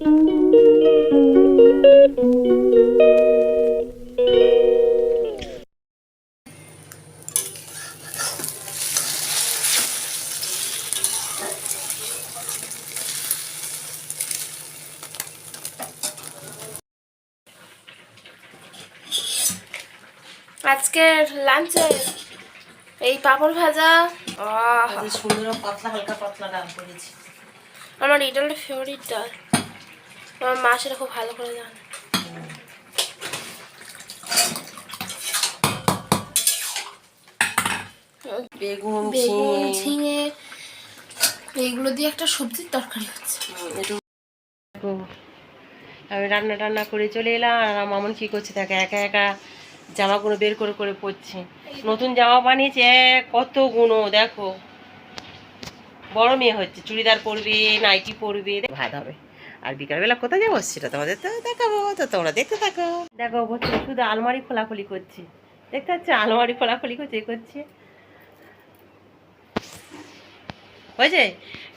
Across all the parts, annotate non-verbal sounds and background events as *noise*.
আজকে লাঞ্চে এই পাপড় ভাজা। আহ, সুন্দর পাতলা হালকা পাতলা ডাল করেছি। আমার এই ডালটা ফেভারিট ডাল। আমার মা সেটা খুব ভালো করে জানে। বেগুন বেগুন ঝিঙে। ঝিঙে এইগুলো দিয়ে একটা সবজির তরকারি হচ্ছে। একটু আমি রান্না টান্না করে চলে এলাম আর আমার মামন কি করছে তাকে একা একা জামাগুলো বের করে করে পরছে। নতুন জামা বানিয়েছে কত গুণো দেখো। বড় মেয়ে হচ্ছে চুড়িদার পরবে নাইটি পরবে ভাত হবে। আর বিকালবেলা কোথায় যাব সেটা তোমাদের তো দেখাবো, তো তোমরা দেখতে থাকো। দেখো, বলছে, শুধু আলমারি খোলাখুলি করছে। দেখতে পাচ্ছ? আলমারি খোলাখুলি করছে করছে। হয়েছে?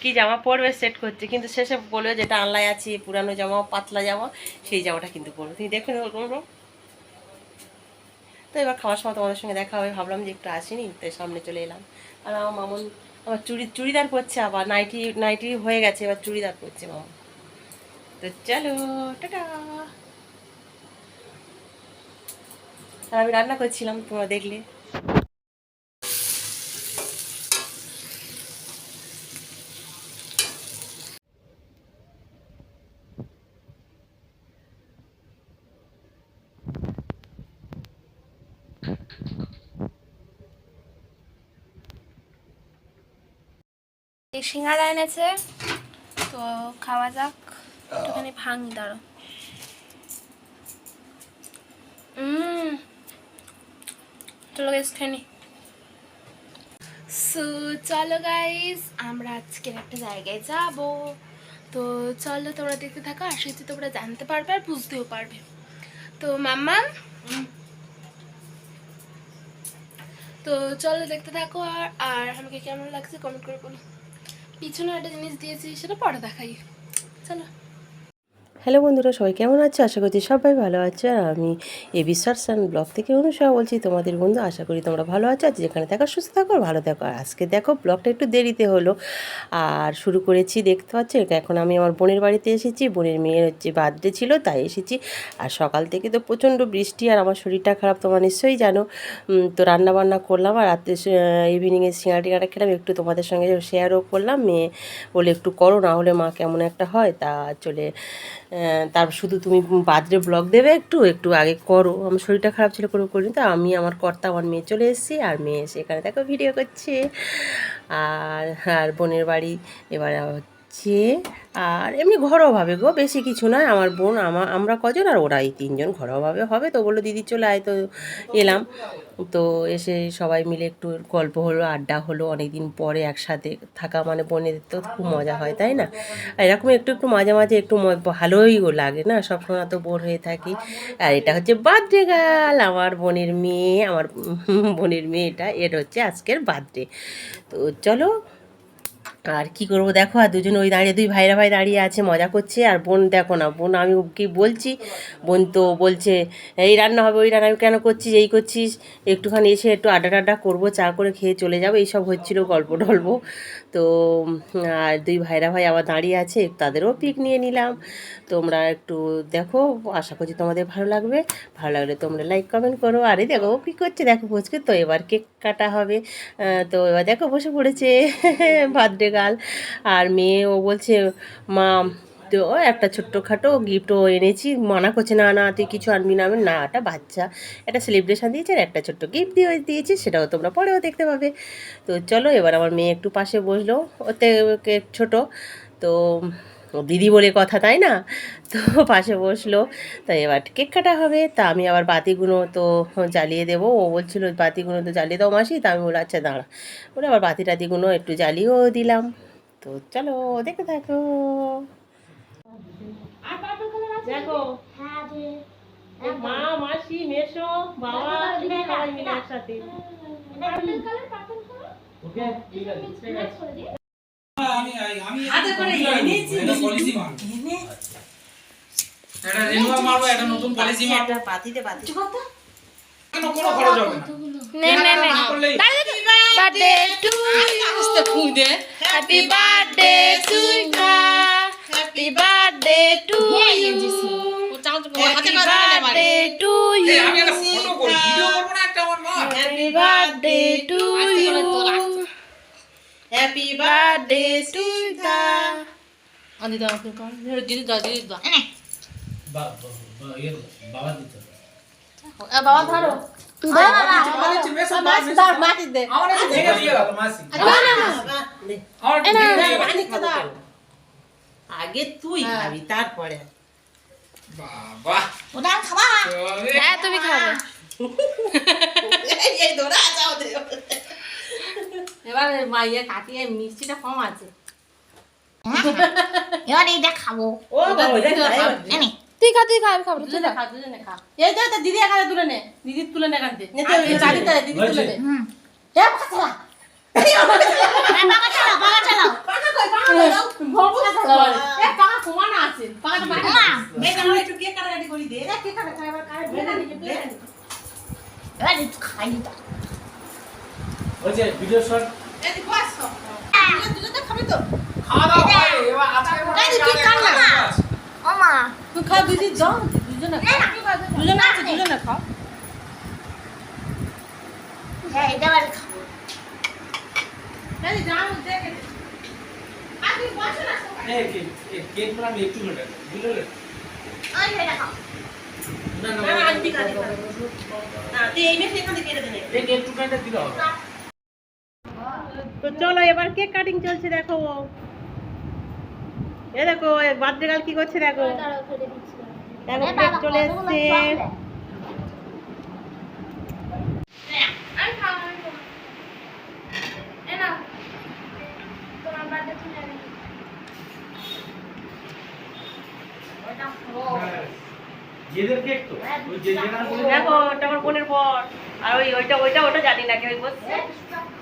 কি জামা পরবে, সেট করছে। কিন্তু শেষে বলবে যেটা আনলাই আছে, পুরানো জামা, পাতলা জামা, সেই জামাটা কিন্তু পরবে। তুমি দেখো না তো এবার খাওয়ার সময় তোমাদের সঙ্গে দেখা হবে। ভাবলাম যে একটু আসিনি, তাই সামনে চলে এলাম। আর আমার মামন আবার চুড়ি, চুড়িদার পরছে আবার। নাইটি নাইটি হয়ে গেছে, এবার চুড়িদার পরছে মামন। তো চলো টাটা। আমি রান্না করছিলাম তোমরা দেখলে। সিঙ্গারা এনেছে তো খাওয়া যাক। একটুখানি ভাঙি দাঁড়ো চলো গাইস সো চলো গাইস আমরা আজকের একটা জায়গায় যাব। তো চলো তোমরা দেখতে থাকো আর সেটি তোমরা জানতে পারবে আর বুঝতেও পারবে। তো মাম্মা? তো চলো দেখতে থাকো আর আর আমাকে কেমন লাগছে কমেন্ট করে বলো। পিছনে একটা জিনিস দিয়েছি সেটা পরে দেখাই। চলো। হ্যালো বন্ধুরা, সবাই কেমন আছো? আশা করছি সবাই ভালো আছো। আর আমি এ বিশ্বাস ব্লগ থেকে অনুসয়া বলছি, তোমাদের বন্ধু, আশা করি তোমরা ভালো আছো। আর যেখানে থাকো সুস্থ থাকো, ভালো থাকো। আর আজকে দেখো, ব্লগটা একটু দেরিতে হলো। আর শুরু করেছি, দেখতে পাচ্ছ? এখন আমি আমার বোনের বাড়িতে এসেছি। বোনের মেয়ের হচ্ছে বার্থডে ছিল, তাই এসেছি। আর সকাল থেকে তো প্রচণ্ড বৃষ্টি, আর আমার শরীরটা খারাপ, তোমরা নিশ্চয়ই জানো। তো রান্না বান্না করলাম, আর রাত্রে ইভিনিংয়ে সিঙ্গাড়া টিঙ্গাড়া খেলাম। একটু তোমাদের সঙ্গে শেয়ারও করলাম। মেয়ে বলে, একটু করো, না হলে মা কেমন একটা হয়। তা চলে তার শুধু তুমি বাদরে ব্লগ দেবে একটু একটু আগে করো। আমার শরীরটা খারাপ ছিল করে করিনি তো আমি আমার কর্তা আমার মেয়ে চলে এসেছি আর মেয়ে এসে এখানে দেখো ভিডিও করছে। আর আর বোনের বাড়ি, এবার হচ্ছে আর এমনি ঘরোয়াভাবে গো, বেশি কিছু নয়। আমার বোন, আমা, আমরা কজন আর ওরা এই তিনজন ঘরোয়াভাবে হবে তো বলল, দিদি চলে আয়। তো এলাম। তো এসে সবাই মিলে একটু গল্প হলো, আড্ডা হলো। অনেকদিন পরে একসাথে থাকা মানে বোনেদের তো খুব মজা হয়, তাই না? এরকম একটু একটু মাঝে মাঝে একটু ভালোই লাগে না? সবসময় তো বোর হয়ে থাকি। আর এটা হচ্ছে বার্থডে গাল আমার বোনের মেয়ে, আমার বোনের মেয়েটা, এর হচ্ছে আজকের বার্থডে। তো চলো আর কি করব? দেখো, আর দুজন ওই দাঁড়িয়ে, দুই ভাইরা ভাই দাঁড়িয়ে আছে, মজা করছে। আর বোন, দেখো না, বোন, আমি কি বলছি, বোন তো বলছে, এই রান্না হবে, ওই রান্না, আমি কেন করছিস, এই করছিস? একটুখানি এসে একটু আড্ডা টাড্ডা করব, চা করে খেয়ে চলে যাব, এইসব হচ্ছিল গল্প টল্প। তো, আর দুই ভাইরা ভাই আবার দাঁড়িয়ে আছে, তাদেরও পিক নিয়ে নিলাম। তোমরা একটু দেখো, আশা করছি তোমাদের ভালো লাগবে। ভালো লাগলে তোমরা লাইক কমেন্ট করো। আরে দেখো কী করছে? দেখো বুঝকে তো এবার কেক কাটা হবে। তো এবার দেখো বসে পড়েছে *laughs* বার্থডে গাল আর মেয়ে ও বলছে, মা, তো একটা ছোট্টখাটো গিফটও এনেছি। মানা করছে, না না, তুই কিছু আনবি না। আমি না একটা বাচ্চা। একটা সেলিব্রেশন দিয়েছে, আর একটা ছোট্ট গিফট দিয়ে দিয়েছি, সেটাও তোমরা পরেও দেখতে পাবে। তো চলো, এবার আমার মেয়ে একটু পাশে বসল। ওতে ছোট। তো দিদি বলে কথা তাই না? তো পাশে বসল তো এবার কেক কাটা হবে। তা আমি আবার বাতিগুলো তো জ্বালিয়ে দেবো। ও বলছিল বাতিগুলো তো জ্বালিয়ে দাও মাসি। তা আমি বলে আচ্ছা দাঁড়া। বলে আবার বাতি টাতিগুলো একটু জ্বালিয়েও দিলাম। তো চলো দেখে থাকো। দেখো মা মাসি মেশো বাবা সবাই মিলে একসাথে। আমি আমি হাতে করে এনেছি। পলিসি মাল একটা রেনুয়া মারবো একটা নতুন পলিসি মারবো পাতিতে পাতি। কেন কোনো খরচ হবে না। নে নে নে। বার্থডে না করলেই birthday to happy birthday to happy birthday to you happy birthday to you আমি একটা ফটো করি ভিডিও করব না একটা আমার মা happy birthday to you happy birthday to দা বাবা দিতে বাবা ধরো আমার একটু বেশ মাছ দাও মাটি দে আমার একটু ভেঙে দিয়ে গেল মাসি আমার একটু ভেঙে দিয়ে গেল আগে তুই খাবি তারপরে বাবা ওটা খাবা হ্যাঁ তুমি খাবে এই ধরা যাও দে এবার মাইয়া কাটিয়ে মিষ্টিটা কম আছে। এবার এইটা খাব। ও তুই খা তুই খা আমি খাব তুই খা। দুজনে খা। এই তো দিদি এখানে তুলে নে। দিদি তুলে নে এখান থেকে। চারি তারে দিদি তুলে নে। হুম। এ পাকা বাবা চালাও বাবা চালাও। ভরপুর চালা এ পাকা কমানো আছে। পাকাটা বাড়ি মা বেকার একটু কেক কাটাকাটি করি দে। এ কি করে খাই এবার খাই বেলা নিয়ে বেলা নিয়ে এবার একটু খাই দাও ওই যে ভিডিও শট হয় হ্যাঁ একটু না চলো এবার কেক কাটিং চলছে দেখো। এ দেখো বার্থডে গার্ল কি করছে দেখো। দেখো কেক চলে এসছে। বার্থডে তুমি আমি যেদের কেক তো। ওই যে যেখানে বলে দেখো ওটা আমার বোনের বর। আর ওই ওইটা ওইটা ওটা জানি না কেউ বসছে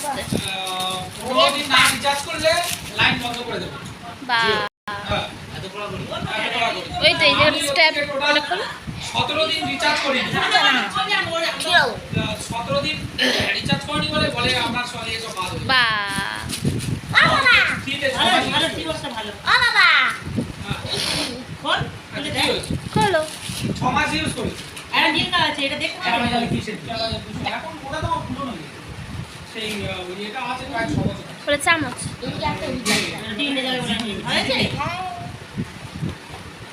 আস্তে আহ, পনেরো দিন না রিচার্জ করলে লাইন বন্ধ করে দেবো বা। ওই তো এই যে স্টেপ টোটাল সতেরো দিন রিচার্জ করিনি সতেরো দিন রিচার্জ করিনি বলে বলে আমরা সব সব বা ও মামা ঠিক আছে ভালো ভালো টিরসটা ভালো। ও বাবা। কোন আচ্ছা, কি হয়েছে? খোলো। ছ মাস ইউজ করি এখন ওটা তো ওটা চামচ।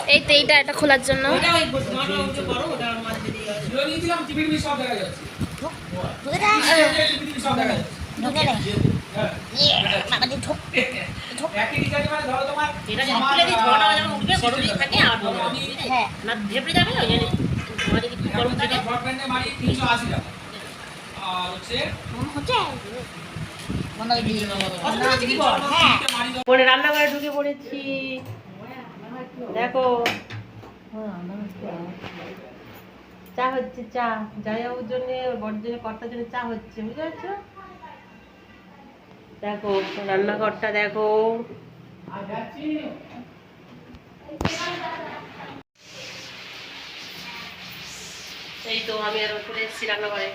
এই তো এইটা এটা খোলার জন্য। নে হ্যাঁ। না ঝেপড়ে যাবে ওই জন্য গরম থাকে আর হচ্ছে মনে হয়। হ্যাঁ ঢুকে পড়েছি। দেখো। চা হচ্ছে চা। জায়াবুর জন্য বড় জন্য কর্তার জন্য চা হচ্ছে বুঝতে পারছ? দেখো রান্নাঘরটা দেখো। এই তো আমি আর চলে এসেছি রান্নাঘরে।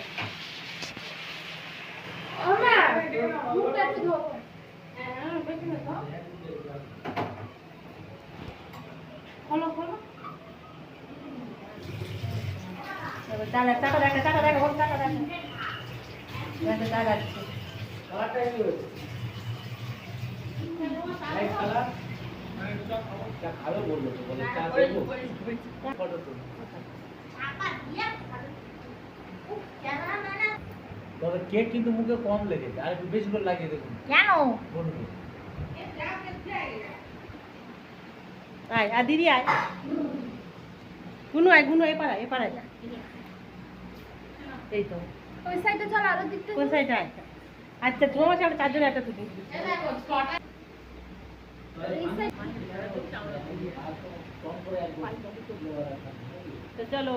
টাকা টাকা দেখা টাকা দেখা ওর টাকা দেখা টাকা দিচ্ছে তবে কেক কিন্তু মুখে কম লেগেছে। আর একটু বেশি করে লাগিয়ে দেখুন। কেন? আয় আর দিদি আয়। গুনু আয় গুনু এ পাড়া এ পাড়ায় যা। এই তো। ওই সাইডে চল আরও দিকটা কোন সাইডে আয়। আচ্ছা তোমার সামনে চারজনে একটা তুলি তো চলো।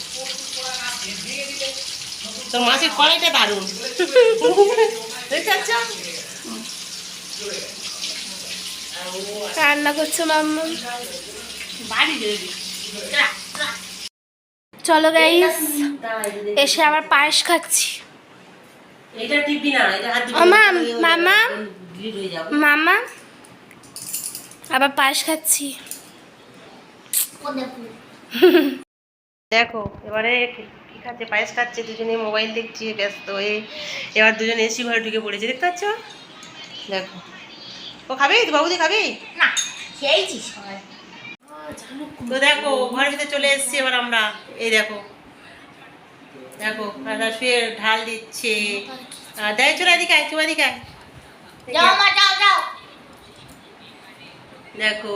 তোর মাছের কড়াইটা দারুণ। দেখতে পাচ্ছ রান্না করছ মাম্মা? চলো গাইস এসে আবার পায়েস খাচ্ছি। মাম, মামা। আবার পায়েস খাচ্ছি। *laughs* দেখো? এবারে খাচ্ছে পায়েস খাচ্ছে দুজনে মোবাইল দেখছি ব্যস্ত হয়ে এবার দুজনে এসি ঘরে ঢুকে পড়েছে দেখতে পাচ্ছ? দেখো। ও খাবি? বাবুদি খাবি? না খেয়েছি তো দেখো ঘরের ভিতরে চলে এসেছি এবার আমরা। এই দেখো। দেখো দাদা শুয়ে ঢাল দিচ্ছে। দেখ চলে এদিকে আয় চলে এদিকে আয়। যাও মা যাও যাও। দেখো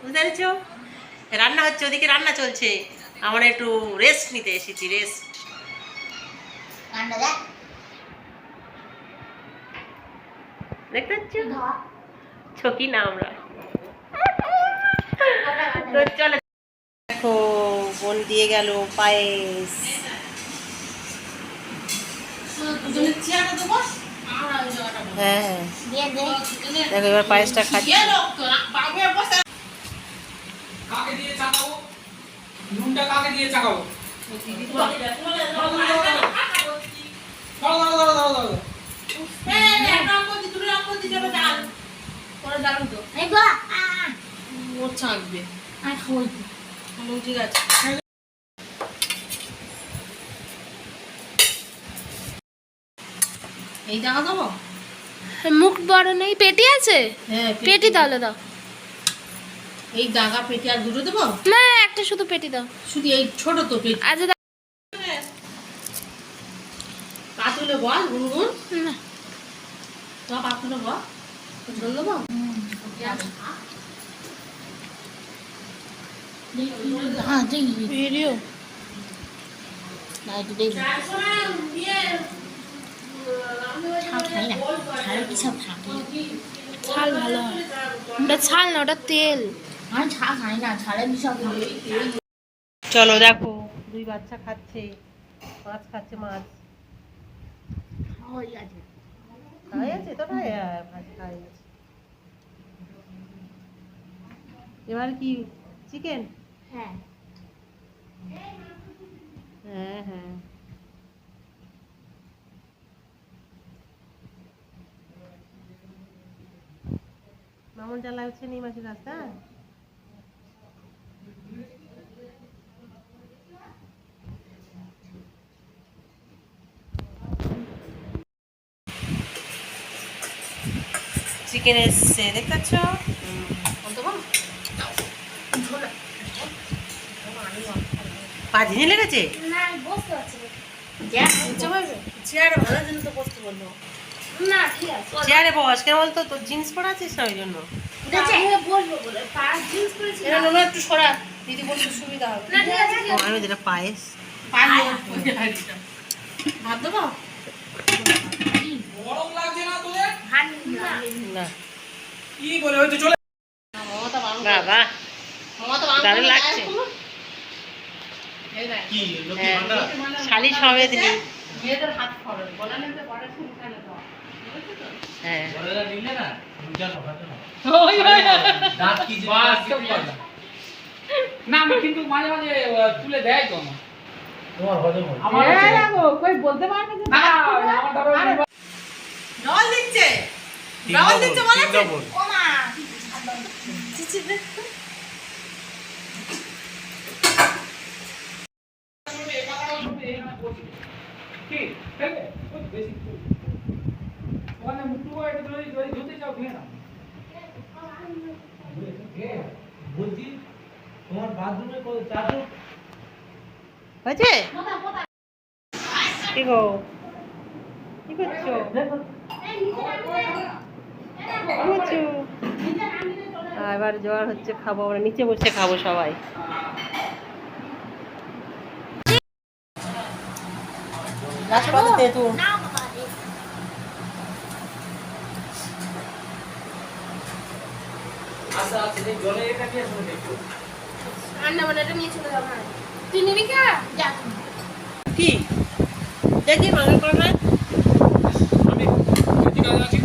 বুঝতে পেরেছ রান্না হচ্ছে ওদিকে রান্না চলছে। আমরা একটু রেস্ট নিতে এসেছি রেস্ট দেখতে পাচ্ছ? ছকি না আমরা। তো চলো। দেখো বোন দিয়ে গেল পায়েস। হ্যাঁ। দেখো এবার পায়েসটা খাচ্ছি কাকে দিয়ে চাকাবো নুনটা কাকে দিয়ে চাকাবো দাঁড়াও দাঁড়াও দাঁড়াও দাঁড়াও দাঁড়াও এই গো আ আর খাওয়াই ঠিক আছে এই জায়গা দেবো মুখ বড় নেই পেটি আছে? হ্যাঁ পেটি তাহলে দাও। এই দাগা পেটি আর দুটো দেবো? না একটা শুধু পেটি দাও। শুধু এই ছোট তো পেটি। আচ্ছা দাও। পাতুলে বল গুনগুন। না। তো পাতুলে বল। ঝোল দেবো? হ্যাঁ দেখি। ভিডিও। না একটু দেখি। ছাল ভালো ওটা ছাল না ওটা তেল। চলো দেখো, দুই বাচ্চা খাচ্ছে মাছ খাচ্ছে মাছ। আছে এবার কি চিকেন হ্যাঁ হ্যাঁ। হ্যাঁ মামুন যা লাগছে নি মাছের রাস্তা চিকেন এসছে দেখতে পাচ্ছ পা ঝিনে লেগেছে না বসতে পারছি চেয়ারে বস কেন বলতো তোর জিন্স পরা আছিস না ওই জন্য একটু সরা দিদি বলতে সুবিধা হবে। আমি যেটা পায়েস ভাত দেবো না। কি হয়তো চলে বাবা। দারুণ লাগছে। শালি সমেত হ্যাঁ। না আমি কিন্তু মাঝে মাঝে তুলে দেয় তো আমার। হজম হয়। আমার কই বলতে পারবে না জল দিচ্ছে। জল দিচ্ছে বলে ধুয়ে নাও। বলছি তোমার বাথরুমে চাদর? হয়েছে? কি গো? কি করছ? আহ, এবার জ্বর হচ্ছে খাব আমরা। নিচে বসে খাব সবাই। আচ্ছা আচ্ছা কি আসলে দেখো রান্না বান্নাটা নিয়ে চলে যাব তুই নিবি কা যা কি দেখি মাংস করবে আমি এদিকে আছি।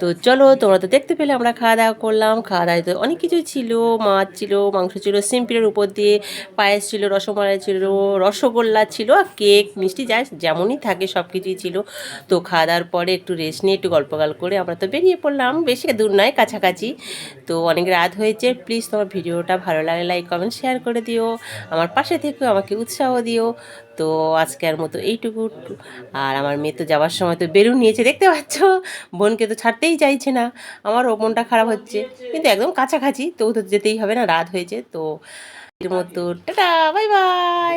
তো চলো, তোমরা তো দেখতে পেলে, আমরা খাওয়া দাওয়া করলাম। খাওয়া দাওয়া তো অনেক কিছুই ছিল, মাছ ছিল, মাংস ছিল সিম্পিলের উপর দিয়ে পায়েস ছিল, রসমালাই ছিল, রসগোল্লা ছিল আর কেক, মিষ্টি যা যেমনই থাকে, সব কিছুই ছিল। তো খাওয়া দাওয়ার পরে একটু রেস্ট নিয়ে একটু গল্পগাল করে আমরা তো বেরিয়ে পড়লাম। বেশি দূর নয়, কাছাকাছি। তো অনেক রাত হয়েছে প্লিজ তোমার ভিডিওটা ভালো লাগলে লাইক কমেন্ট শেয়ার করে দিও। আমার পাশে থেকে আমাকে উৎসাহ দিও। তো আজকে আর মতো এইটুকু। আর আমার মেয়ে তো যাওয়ার সময় তো বেলুন নিয়েছে, দেখতে পাচ্ছ? বোনকে তো ছাড়তেই চাইছে না। আমারও মনটা খারাপ হচ্ছে। কিন্তু একদম কাছাকাছি, তো তো যেতেই হবে না, রাত হয়েছে। তো এর মতো, টাটা, বাই বাই।